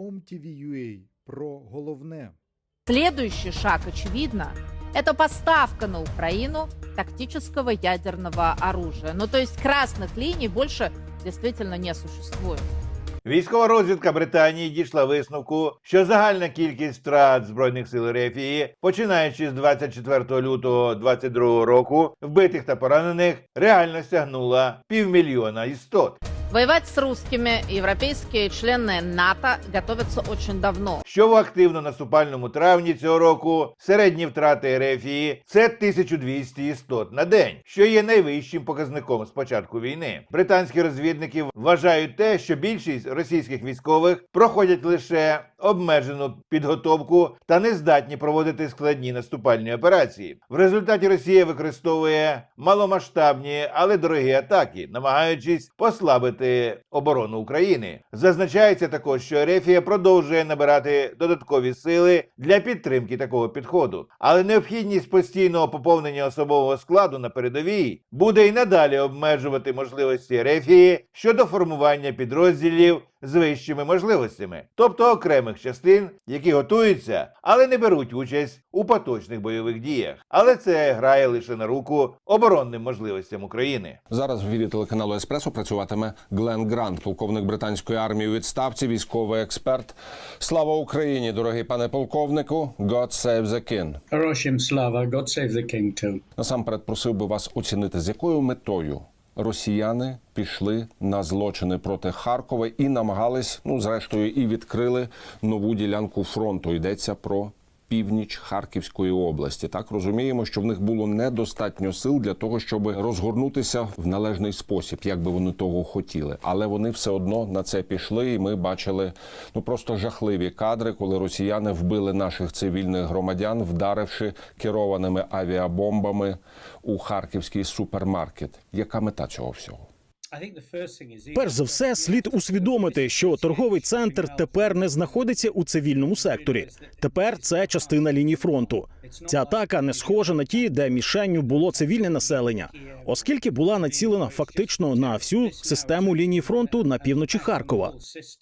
OMTV.ua про головне. Следующий шаг, очевидно, это поставка на Украину тактического ядерного оружия. Ну, то есть красных линий больше действительно не существует. Військова розвідка Британії дійшла висновку, що загальна кількість втрат збройних сил Рефії, починаючи з 24 лютого 2022 року, вбитих та поранених, реально сягнула півмільйона істот. Воевать с русскими европейские члены НАТО готовятся очень давно. Що в активно-наступальному травні цього року середні втрати Ерефії це 1200 істот на день, що є найвищим показником з початку війни. Британські розвідники вважають те, що більшість російських військових проходять лише обмежену підготовку та не здатні проводити складні наступальні операції. В результаті Росія використовує маломасштабні, але дорогі атаки, намагаючись послабити оборону України. Зазначається також, що Ерефія продовжує набирати додаткові сили для підтримки такого підходу, але необхідність постійного поповнення особового складу на передовій буде й надалі обмежувати можливості Ерефії щодо формування підрозділів з вищими можливостями, тобто окремих частин, які готуються, але не беруть участь у поточних бойових діях. Але це грає лише на руку оборонним можливостям України. Зараз в ефірі телеканалу Еспресо працюватиме Глен Грант, полковник британської армії у відставці, військовий експерт. Слава Україні, дорогий пане полковнику. God save the king. Hiroshim Slava, God save the king too. Насамперед просив би вас оцінити, з якою метою росіяни пішли на злочини проти Харкова і намагались, ну зрештою, і відкрили нову ділянку фронту. Йдеться про північ Харківської області. Так розуміємо, що в них було недостатньо сил для того, щоб розгорнутися в належний спосіб, як би вони того хотіли. Але вони все одно на це пішли, і ми бачили ну просто жахливі кадри, коли росіяни вбили наших цивільних громадян, вдаривши керованими авіабомбами у харківський супермаркет. Яка мета цього всього? Перш за все, слід усвідомити, що торговий центр тепер не знаходиться у цивільному секторі. Тепер це частина лінії фронту. Ця атака не схожа на ті, де мішенню було цивільне населення, оскільки була націлена фактично на всю систему лінії фронту на півночі Харкова.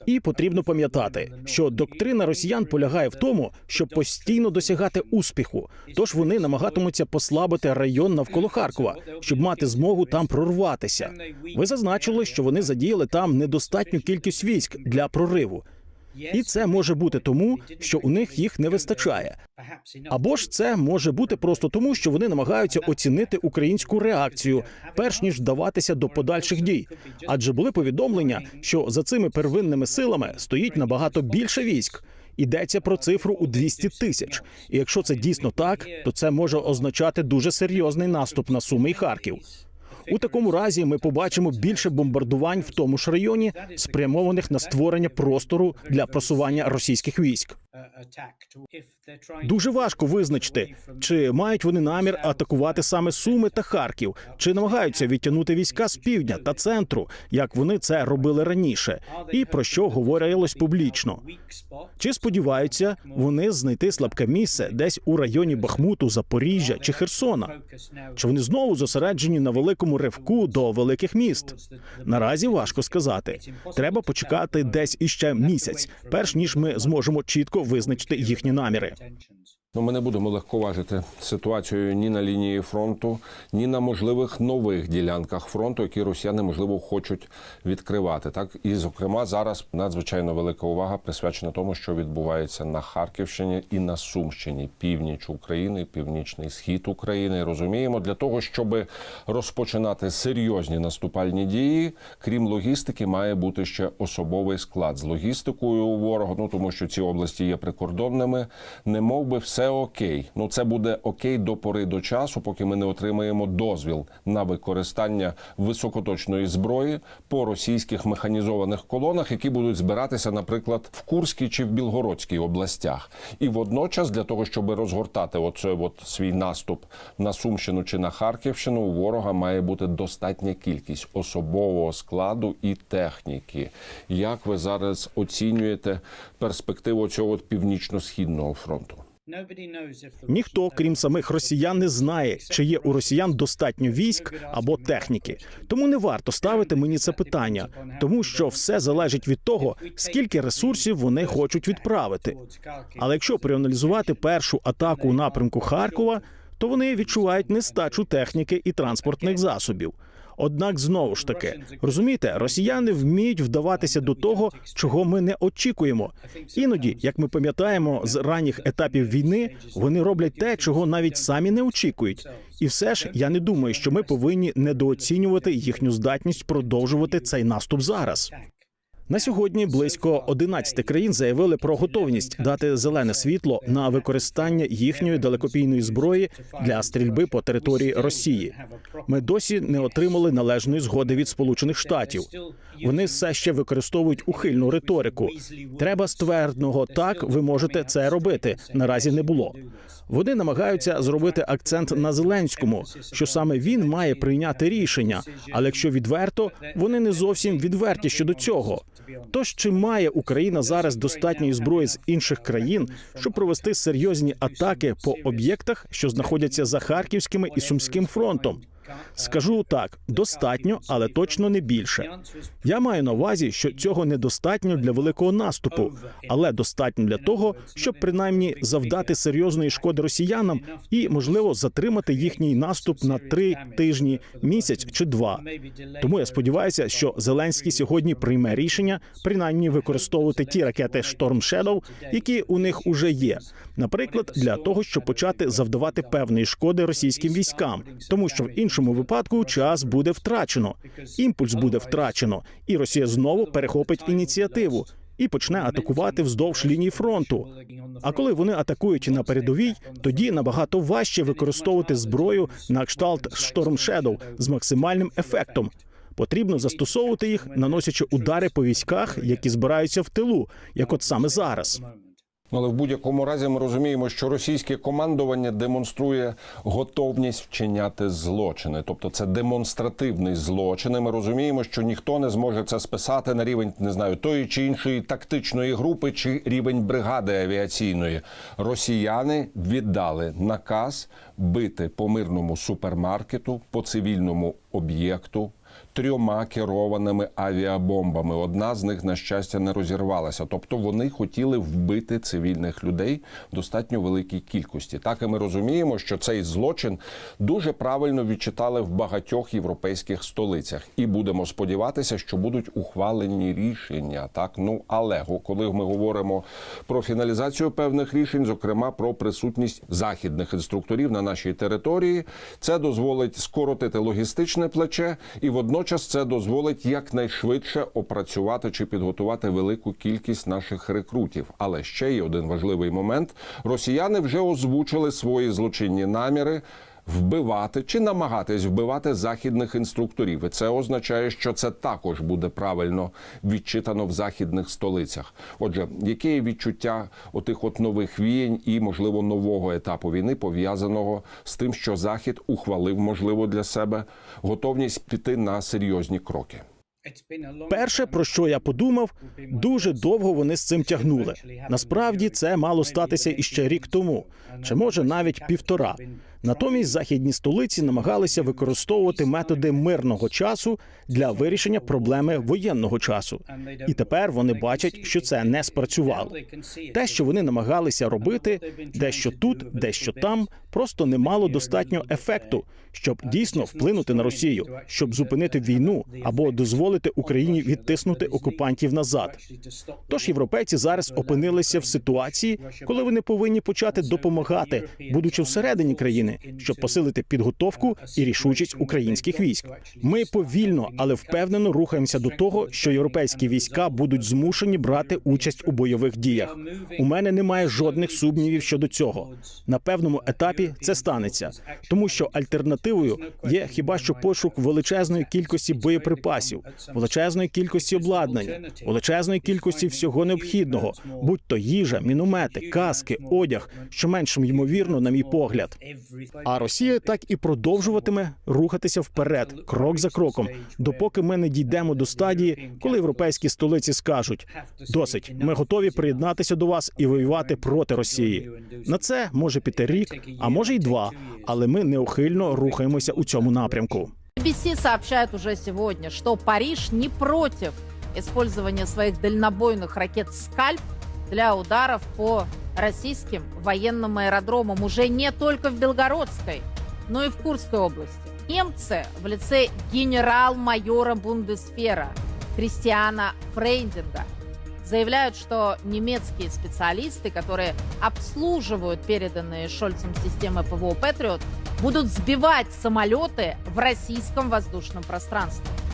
І потрібно пам'ятати, що доктрина росіян полягає в тому, щоб постійно досягати успіху. Тож вони намагатимуться послабити район навколо Харкова, щоб мати змогу там прорватися. Ви зазначили, що вони задіяли там недостатню кількість військ для прориву, і це може бути тому, що у них їх не вистачає. Або ж це може бути просто тому, що вони намагаються оцінити українську реакцію, перш ніж вдаватися до подальших дій. Адже були повідомлення, що за цими первинними силами стоїть набагато більше військ. Йдеться про цифру у 200 тисяч. І якщо це дійсно так, то це може означати дуже серйозний наступ на Суми і Харків. У такому разі ми побачимо більше бомбардувань в тому ж районі, спрямованих на створення простору для просування російських військ. Дуже важко визначити, чи мають вони намір атакувати саме Суми та Харків, чи намагаються відтягнути війська з півдня та центру, як вони це робили раніше, і про що говорилось публічно. Чи сподіваються вони знайти слабке місце десь у районі Бахмуту, Запоріжжя чи Херсона? Чи вони знову зосереджені на великому ривку до великих міст? Наразі важко сказати. Треба почекати десь іще місяць, перш ніж ми зможемо чітко визначити їхні наміри. Ну, ми не будемо легковажити ситуацію ні на лінії фронту, ні на можливих нових ділянках фронту, які росіяни можливо хочуть відкривати. Так і зокрема зараз надзвичайно велика увага присвячена тому, що відбувається на Харківщині і на Сумщині, північ України, північний схід України. Розуміємо, для того, щоб розпочинати серйозні наступальні дії, крім логістики, має бути ще особовий склад з логістикою у ворога. Ну тому що ці області є прикордонними, не мов би все окей. Ну це буде окей до пори до часу, поки ми не отримаємо дозвіл на використання високоточної зброї по російських механізованих колонах, які будуть збиратися, наприклад, в Курській чи в Білгородській областях. І водночас, для того, щоб розгортати оце от свій наступ на Сумщину чи на Харківщину, у ворога має бути достатня кількість особового складу і техніки. Як ви зараз оцінюєте перспективу цього північно-східного фронту? Ніхто, крім самих росіян, не знає, чи є у росіян достатньо військ або техніки. Тому не варто ставити мені це питання, тому що все залежить від того, скільки ресурсів вони хочуть відправити. Але якщо проаналізувати першу атаку у напрямку Харкова, то вони відчувають нестачу техніки і транспортних засобів. Однак знову ж таки розумієте, росіяни вміють вдаватися до того, чого ми не очікуємо. Іноді, як ми пам'ятаємо з ранніх етапів війни, вони роблять те, чого навіть самі не очікують. І все ж я не думаю, що ми повинні недооцінювати їхню здатність продовжувати цей наступ зараз. На сьогодні близько 11 країн заявили про готовність дати зелене світло на використання їхньої далекобійної зброї для стрільби по території Росії. Ми досі не отримали належної згоди від Сполучених Штатів. Вони все ще використовують ухильну риторику. Треба ствердного так, ви можете це робити. Наразі не було. Вони намагаються зробити акцент на Зеленському, що саме він має прийняти рішення. Але якщо відверто, вони не зовсім відверті щодо цього. Тож чи має Україна зараз достатньої зброї з інших країн, щоб провести серйозні атаки по об'єктах, що знаходяться за харківськими і Сумським фронтом? Скажу так, достатньо, але точно не більше. Я маю на увазі, що цього недостатньо для великого наступу, але достатньо для того, щоб принаймні завдати серйозної шкоди росіянам і, можливо, затримати їхній наступ на три тижні, місяць чи два. Тому я сподіваюся, що Зеленський сьогодні прийме рішення принаймні використовувати ті ракети Storm Shadow, які у них уже є, наприклад, для того, щоб почати завдавати певної шкоди російським військам, тому що в іншому випадку час буде втрачено, імпульс буде втрачено, і Росія знову перехопить ініціативу. І почне атакувати вздовж лінії фронту. А коли вони атакують на передовій, тоді набагато важче використовувати зброю на кшталт Storm Shadow з максимальним ефектом. Потрібно застосовувати їх, наносячи удари по військах, які збираються в тилу, як от саме зараз. Але в будь-якому разі ми розуміємо, що російське командування демонструє готовність вчиняти злочини, тобто це демонстративний злочин. І Ми розуміємо, що ніхто не зможе це списати на рівень не знаю тої чи іншої тактичної групи чи рівень бригади авіаційної. Росіяни віддали наказ бити по мирному супермаркету, по цивільному об'єкту. Трьома керованими авіабомбами. Одна з них, на щастя, не розірвалася. Тобто вони хотіли вбити цивільних людей в достатньо великій кількості. Так і ми розуміємо, що цей злочин дуже правильно відчитали в багатьох європейських столицях, і будемо сподіватися, що будуть ухвалені рішення. Так ну але коли ми говоримо про фіналізацію певних рішень, зокрема про присутність західних інструкторів на нашій території, це дозволить скоротити логістичне плече, і водночас це дозволить якнайшвидше опрацювати чи підготувати велику кількість наших рекрутів. Але ще є один важливий момент: росіяни вже озвучили свої злочинні наміри. Вбивати чи намагатись вбивати західних інструкторів, і це означає, що це також буде правильно відчитано в західних столицях. Отже, яке відчуття отих от нових віянь і, можливо, нового етапу війни, пов'язаного з тим, що Захід ухвалив, можливо, для себе готовність піти на серйозні кроки. Перше, про що я подумав, дуже довго вони з цим тягнули. Насправді це мало статися іще рік тому, чи може навіть півтора. Натомість західні столиці намагалися використовувати методи мирного часу для вирішення проблеми воєнного часу. І тепер вони бачать, що це не спрацювало. Те, що вони намагалися робити, дещо тут, дещо там, просто не мало достатньо ефекту, щоб дійсно вплинути на Росію, щоб зупинити війну або дозволити Україні відтиснути окупантів назад. Тож європейці зараз опинилися в ситуації, коли вони повинні почати допомагати, будучи всередині країни, щоб посилити підготовку і рішучість українських військ. Ми повільно, але впевнено рухаємося до того, що європейські війська будуть змушені брати участь у бойових діях. У мене немає жодних сумнівів щодо цього. На певному етапі це станеться, тому що альтернативою є хіба що пошук величезної кількості боєприпасів, величезної кількості обладнання, величезної кількості всього необхідного, будь то їжа, міномети, каски, одяг, що менш ймовірно, на мій погляд. А Росія так і продовжуватиме рухатися вперед, крок за кроком, допоки ми не дійдемо до стадії, коли європейські столиці скажуть: досить, ми готові приєднатися до вас і воювати проти Росії. На це може піти рік, а може й два, але ми неухильно рухаємося у цьому напрямку. BBC сообщает уже сегодня, что Париж не против использования своих дальнобойных ракет «Скальп» для ударов по российским военным аэродромам уже не только в Белгородской, но и в Курской области. Немцы в лице генерал-майора Бундесфера Кристиана Фрейдинга заявляют, что немецкие специалисты, которые обслуживают переданные Шольцем системы ПВО «Патриот», будут сбивать самолеты в российском воздушном пространстве.